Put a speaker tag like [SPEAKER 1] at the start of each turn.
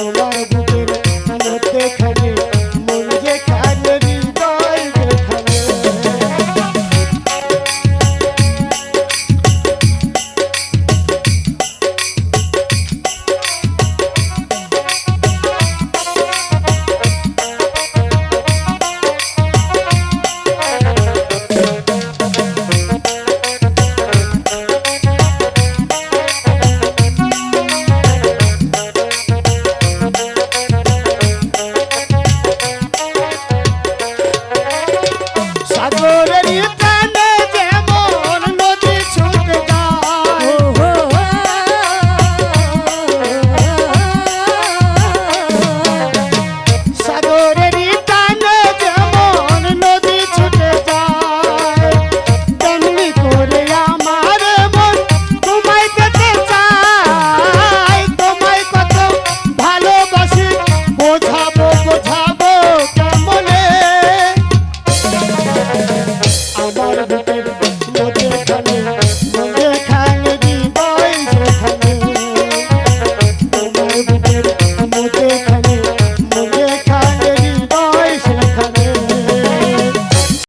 [SPEAKER 1] তোলার বুকের ফুলতে খাটে adore you.